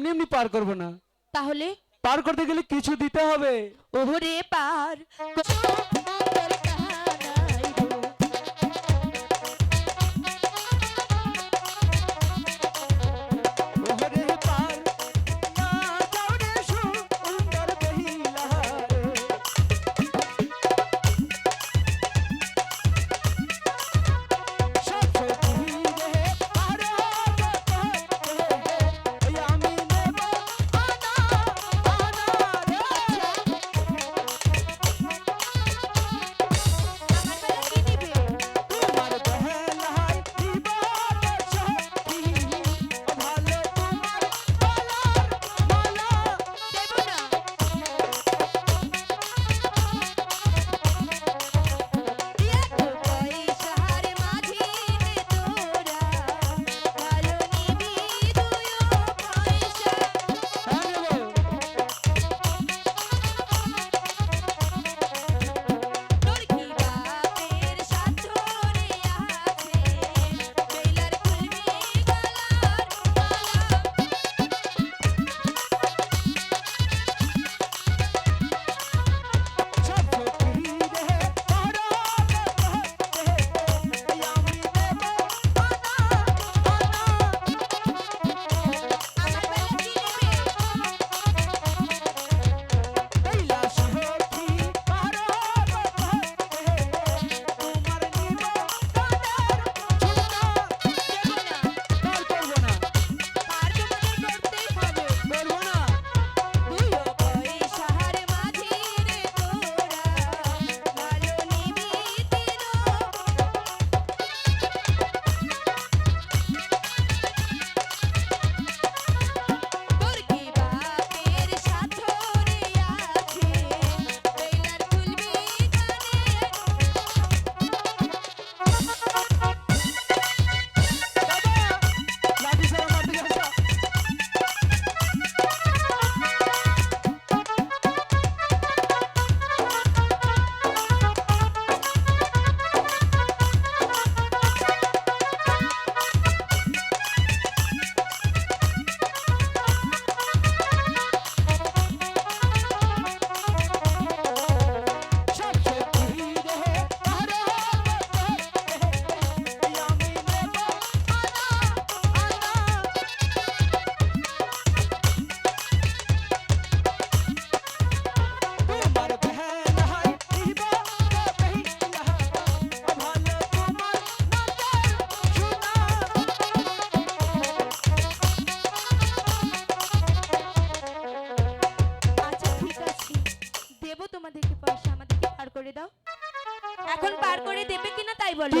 এমনি এমনি পার করব না। তাহলে? পার করতে গেলে কিছু দিতে হবে। ওভরে পার। এখন পার করে দেবে কিনা তাই বলো।